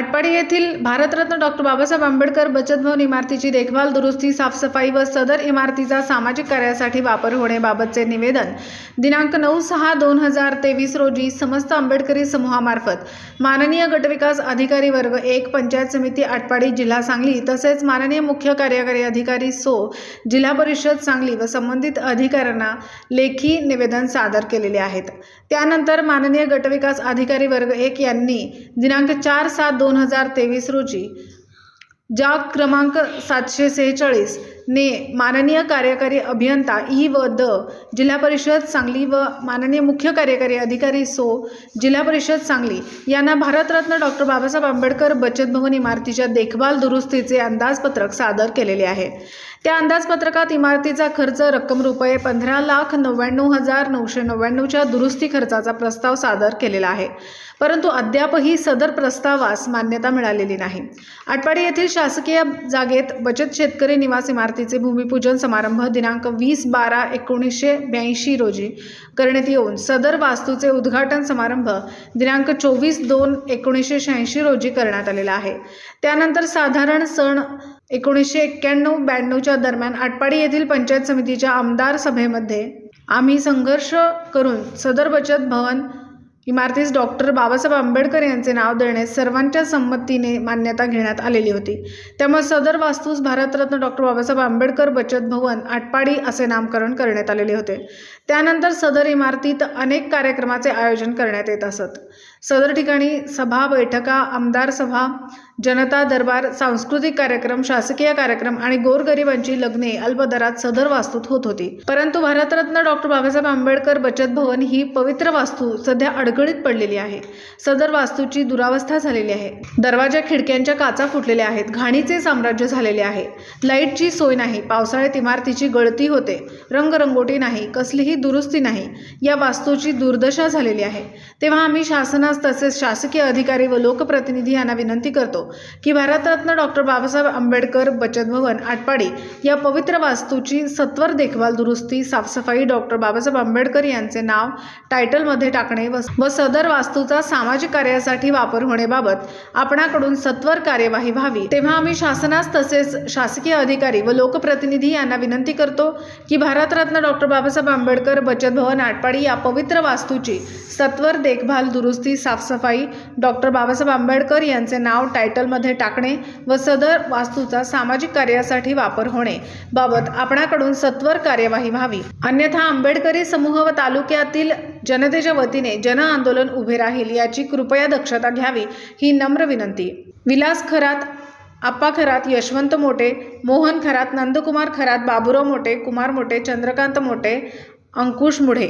आटपाडी येथील भारतरत्न डॉक्टर बाबासाहेब आंबेडकर बचत भवन इमारतीची देखभाल दुरुस्ती साफसफाई व सदर इमारतीचा सामाजिक कार्यासाठी वापर होण्याबाबतचे निवेदन दिनांक नऊ सहा दोन हजार तेवीस रोजी समस्त आंबेडकरी समूहामार्फत माननीय गटविकास अधिकारी वर्ग एक पंचायत समिती आटपाडी जिल्हा सांगली तसेच माननीय मुख्य कार्यकारी अधिकारी सो जिल्हा परिषद सांगली व संबंधित अधिकाऱ्यांना लेखी निवेदन सादर केलेले आहेत. त्यानंतर माननीय गटविकास अधिकारी वर्ग एक यांनी दिनांक चार सात दोन हजार तेवीस रोजी जाग क्रमांक सातशे सेहेचाळीस ने माननीय कार्यकारी अभियंता ई व द जिल्हा परिषद सांगली व माननीय मुख्य कार्यकारी अधिकारी सो जिल्हा परिषद सांगली यांना भारतरत्न डॉक्टर बाबासाहेब आंबेडकर बचत भवन इमारतीच्या देखभाल दुरुस्तीचे अंदाजपत्रक सादर केलेले आहे. त्या अंदाजपत्रकात इमारतीचा खर्च रक्कम रुपये पंधरा लाख नव्याण्णव हजार नऊशे नव्याण्णवच्या दुरुस्ती खर्चाचा प्रस्ताव सादर केलेला आहे. परंतु अद्यापही सदर प्रस्तावास मान्यता मिळालेली नाही. आटपाडी येथील शासकीय जागेत बचत शेतकरी निवास इमारतीचे भूमिपूजन समारंभ दिनांक वीस बारा एकोणीसशे ब्याऐंशी रोजी करण्यात येऊन सदर वास्तूचे उद्घाटन समारंभ दिनांक चोवीस दोन एकोणीसशे शहाऐंशी रोजी करण्यात आलेला आहे. त्यानंतर साधारण सण एकोणीसशे एक्क्याण्णव ब्याण्णवच्या दरम्यान आटपाडी येथील पंचायत समितीच्या आमदार सभेमध्ये आम्ही संघर्ष करून सदर बचत भवन इमारतीस डॉक्टर बाबासाहेब आंबेडकर यांचे नाव देण्यास सर्वांच्या संमतीने मान्यता घेण्यात आलेली होती. त्यामुळे सदर वास्तूस भारतरत्न डॉक्टर बाबासाहेब आंबेडकर बचत भवन आटपाडी असे नामकरण करण्यात आलेले होते. त्यानंतर सदर इमारतीत अनेक कार्यक्रमाचे आयोजन करण्यात येत असत. सदर ठिकाणी सभा बैठका आमदार सभा जनता दरबार सांस्कृतिक कार्यक्रम शासकीय कार्यक्रम आणि गोरगरिबांची लग्ने अल्पदरात सदर वास्तूत होत होती. परंतु भारतरत्न डॉक्टर बाबासाहेब आंबेडकर बचत भवन ही पवित्र वास्तू सध्या अडगळीत पडलेली आहे. सदर वास्तूची दुरावस्था झालेली आहे. दरवाजा खिडक्यांच्या काचा फुटलेल्या आहेत. घाणीचे साम्राज्य झालेले आहे. लाईटची सोय नाही. पावसाळ्यात इमारतीची गळती होते. रंगरंगोटी नाही. कसलीही दुरुस्ती नाही. या वास्तूची दुर्दशा झालेली आहे. तेव्हा आम्ही शासना शासनास तसेच शासकीय अधिकारी व लोकप्रतिनिधी यांना विनंती करतो की भारतरत्न डॉक्टर बाबासाहेब आंबेडकर बचत भवन आटपाडी या पवित्र वास्तूची सत्वर देखभाल दुरुस्ती साफसफाई डॉक्टर बाबासाहेब आंबेडकर यांचे नाव टायटलमध्ये टाकणे व सदर वास्तूचा सामाजिक कार्यासाठी वापर होण्याबाबत आपणाकडून सत्वर कार्यवाही व्हावी. तेव्हा आम्ही शासनास तसेच शासकीय अधिकारी व लोकप्रतिनिधी यांना विनंती करतो की भारतरत्न डॉक्टर बाबासाहेब आंबेडकर बचत भवन आटपाडी या पवित्र वास्तूची सत्वर देखभाल दुरुस्ती साफसफाई. डॉक्टर बाबासाहेब आंबेडकर यांचे नाव टायटलमध्ये टाकणे व सदर वास्तूचा सामाजिक कार्यासाठी वापर होणे बाबत आपणाकडून सत्वर कार्यवाही व्हावी. अन्यथा आंबेडकरी समूह व तालुक्यातील जनतेच्या वतीने जन आंदोलन उभे राहील याची कृपया दक्षता घ्यावी ही नम्र विनंती. विलास खरात आप्पा खरात यशवंत मोठे मोहन खरात नंदकुमार खरात बाबुराव मोठे कुमार मोठे चंद्रकांत मोठे अंकुश मुढे.